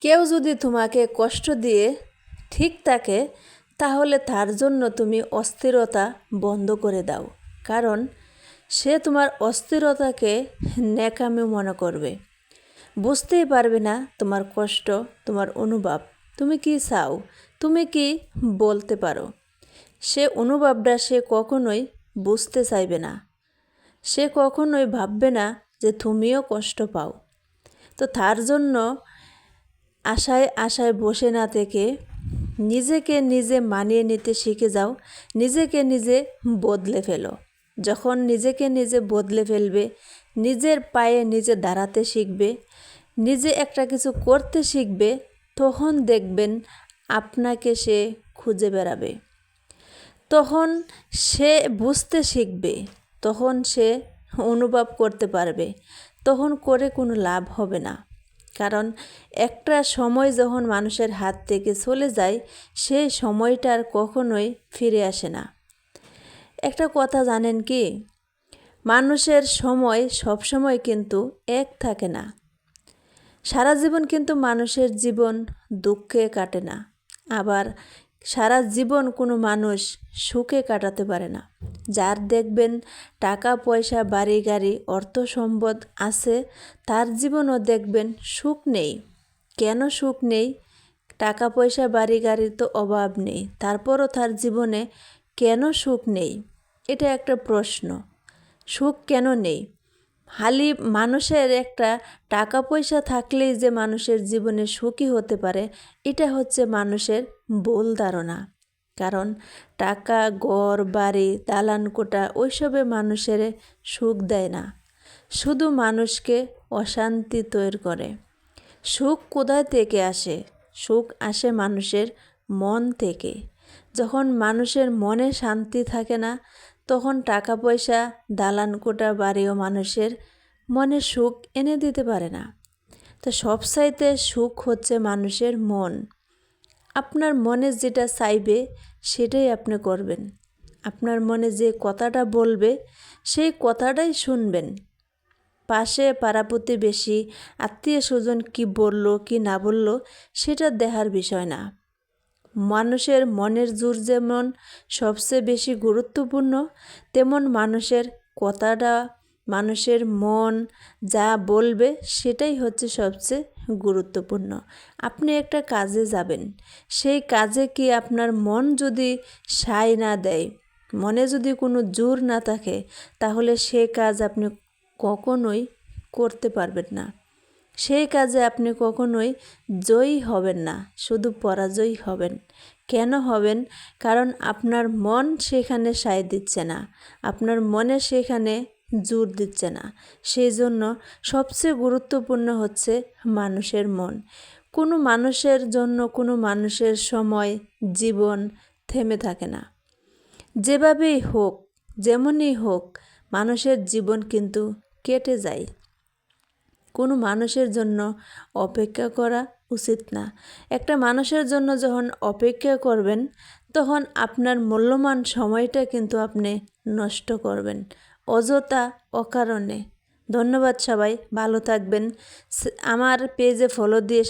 কেউ যদি তোমাকে কষ্ট দিয়ে ঠিক থাকে, তাহলে তার জন্য তুমি অস্থিরতা বন্ধ করে দাও। কারণ সে তোমার অস্থিরতাকে ন্যাকামি মনে করবে। বুঝতেই পারবে না তোমার কষ্ট, তোমার অনুভব। তুমি কি চাও? তুমি কি বলতে পারো? সে অনুভবটা সে কখনোই বুঝতে চাইবে না। সে কখনোই ভাববে না যে তুমিও কষ্ট পাও। তো তার জন্য আশায় আশায় বসে না থেকে নিজেকে নিজে মানিয়ে নিতে শিখে যাও, নিজেকে নিজে বদলে ফেলো। যখন নিজেকে নিজে বদলে ফেলবে, নিজের পায়ে নিজে দাঁড়াতে শিখবে, নিজে একটা কিছু করতে শিখবে, তখন দেখবেন আপনাকে সে খুঁজে বেড়াবে। তখন সে বুঝতে শিখবে, তখন সে অনুভব করতে পারবে, তখন করে কোনো লাভ হবে না। কারণ একটা সময় যখন মানুষের হাত থেকে চলে যায়, সেই সময়টার কখনোই ফিরে আসে না। একটা কথা জানেন কি? মানুষের সময় সবসময় কিন্তু এক থাকে না। সারা জীবন কিন্তু মানুষের জীবন দুঃখে কাটে না। আবার সারা জীবন কোনো মানুষ সুখে কাটাতে পারে না। যার দেখবেন টাকা, পয়সা, বাড়ি, গাড়ি, অর্থ সম্পদ আছে, তার জীবনও দেখবেন সুখ নেই। কেন সুখ নেই? টাকা, পয়সা, বাড়ি গাড়ির তো অভাব নেই। তারপরও তার জীবনে কেন সুখ নেই? এটা একটা প্রশ্ন। সুখ কেন নেই? খালি মানুষের একটা টাকা পয়সা থাকলেই যে মানুষের জীবনে সুখী হতে পারে, এটা হচ্ছে মানুষের ভুল ধারণা। কারণ টাকা, ঘর, বাড়ি, দালান, কোটা ওইসবে মানুষের সুখ দেয় না। শুধু মানুষকে অশান্তি তৈরি করে। সুখ কোথায় থেকে আসে? সুখ আসে মানুষের মন থেকে। যখন মানুষের মনে শান্তি থাকে না, তখন টাকা পয়সা দালান কোটা বাড়িও মানুষের মনে সুখ এনে দিতে পারে না। তো সবসাইতে সুখ হচ্ছে মানুষের মন। আপনার মনে যেটা চাইবে, সেটাই আপনি করবেন। আপনার মনে যে কথাটা বলবে, সেই কথাটাই শুনবেন। পাশে পাড়াপতি বেশি আত্মীয় স্বজন কী বলল, কি না বলল, সেটা দেখার বিষয় না। মানুষের মনের জোর যেমন সবচেয়ে বেশি গুরুত্বপূর্ণ, তেমন মানুষের কথাটা, মানুষের মন যা বলবে সেটাই হচ্ছে সবচেয়ে গুরুত্বপূর্ণ। আপনি একটা কাজে যাবেন, সেই কাজে কি আপনার মন যদি সায় না দেয়, মনে যদি কোনো জোর না থাকে, তাহলে সে কাজ আপনি কখনোই করতে পারবেন না। সেই কাজে আপনি কখনোই জয়ী হবেন না, শুধু পরাজয়ী হবেন। কেন হবেন? কারণ আপনার মন সেখানে সায় দিচ্ছে না, আপনার মনে সেখানে জোর দিচ্ছে না। সেই জন্য সবচেয়ে গুরুত্বপূর্ণ হচ্ছে মানুষের মন। কোনো মানুষের জন্য কোনো মানুষের সময়, জীবন থেমে থাকে না। যেভাবেই হোক, যেমনই হোক, মানুষের জীবন কিন্তু কেটে যায়। কোনো মানুষের জন্য অপেক্ষা করা উচিত না। একটা মানুষের জন্য যখন অপেক্ষা করবেন, তখন আপনার মূল্যমান সময়টা কিন্তু আপনি নষ্ট করবেন, অযথা অকারণে। ধন্যবাদ সবাই, ভালো থাকবেন। আমার পেজে ফলো দিয়ে